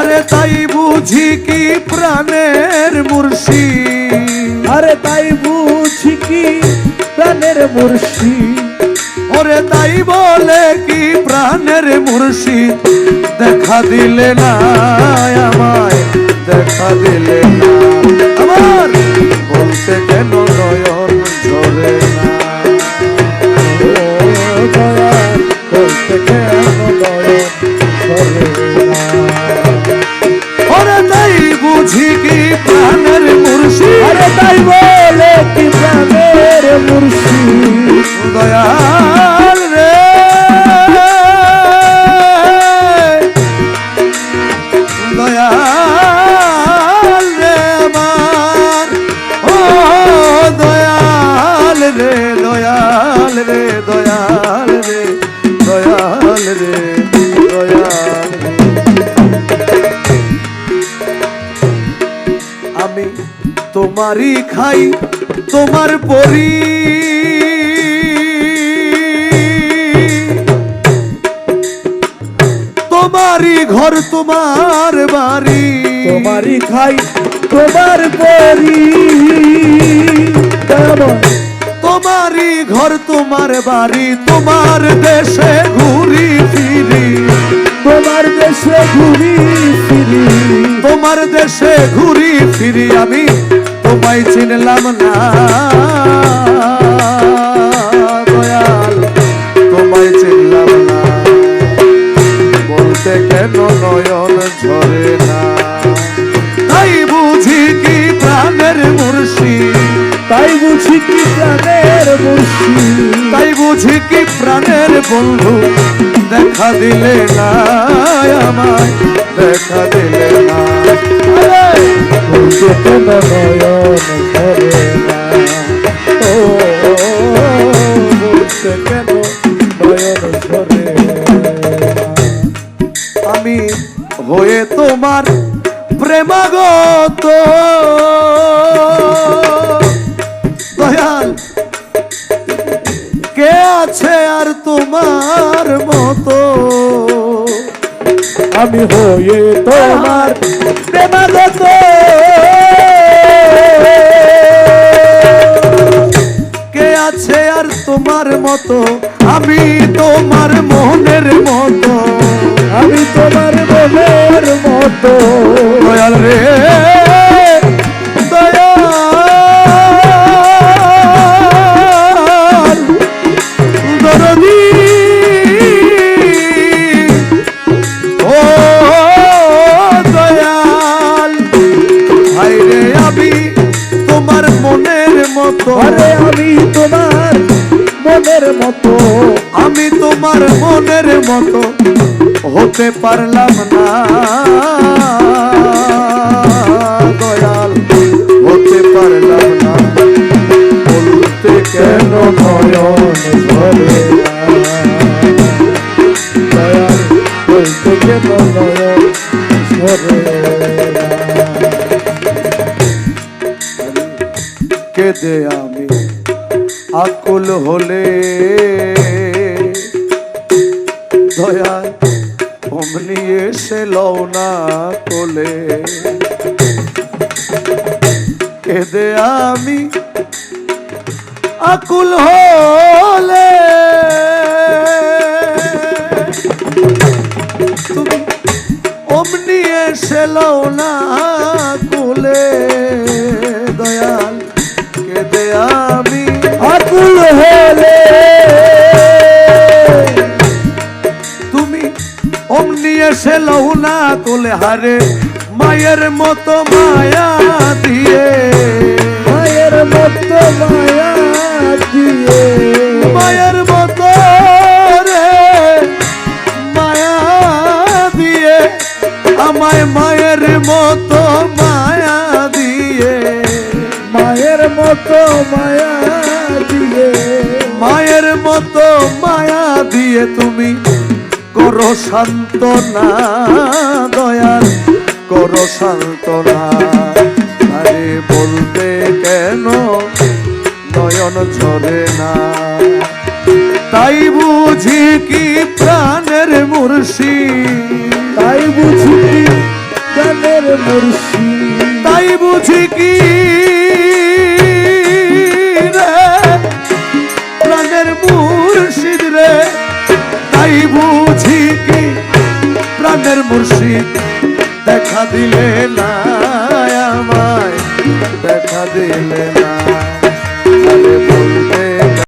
আরে তাই বুঝি কি প্রাণের মুর্শি? আরে তাই বুঝি কি প্রাণের মুর্শি? ওরে তাই বলে কি প্রাণের মুর্শি? দেখা দিলে না আমায়, দেখা দিলে না। তোমারই খাই তোমার পরি। তোমারই ঘর তোমার বাড়ি। তোমারই খাই তোমার পরি। তোমারই ঘর তোমার বাড়ি তোমার দেশে ঘুরি ফিরি। তোমার দেশে ঘুরি ফিরি। তোমার দেশে ঘুরি ফিরি আমি তোমায় চিনলাম না। দয়াল তোমায় চিনলাম না। বলতে কেন নয়ন ঝরে না? তাই বুঝি কি প্রাণের মুর্শি? তাই বুঝি কি প্রাণের মুর্শি? তাই বুঝি কি প্রাণের বন্ধু? দেখা দিলে না আমায় দেখা দিলে না কেন নয়ন আমি হয়ে তোমার প্রেমাগত। দয়াল, কে আছে আর তোমার মতো? আমি হয়ে তোমার মতো আমি তোমার মনের মতো আমি তোমার মনের মতো। দয়াল রে মনের মতো। আরে আমি তোমার মনের মতো হতে পারলাম না। দয়াল, হতে পারলাম না। বলতে কেন নয়ন আমি আকুল হলে দয়া অমনি এসে লও না কোলে। কেঁদে আমি আকুল হলে। তুমি অমনি এসে লও না অমনি এসে লও না কোলে হারে মায়ের মতো মায়া দিয়ে। মায়ের মতো মায়া দিয়ে। মায়ের মতো রে মায়া দিয়ে। আমায় মায়ের মতো মায়া দিয়ে। মায়ের মতো মায়া দিয়ে। মায়ের মতো মায়া দিয়ে তুমি করো সান্ত্বনা দয়াল করো সান্ত্বনা। আরে বলতে কেন নয়ন ঝরে না? তাই বুঝি কি প্রাণের মুর্শি? তাই বুঝি প্রাণের মুর্শিদ তাই বুঝি কি দিলে না।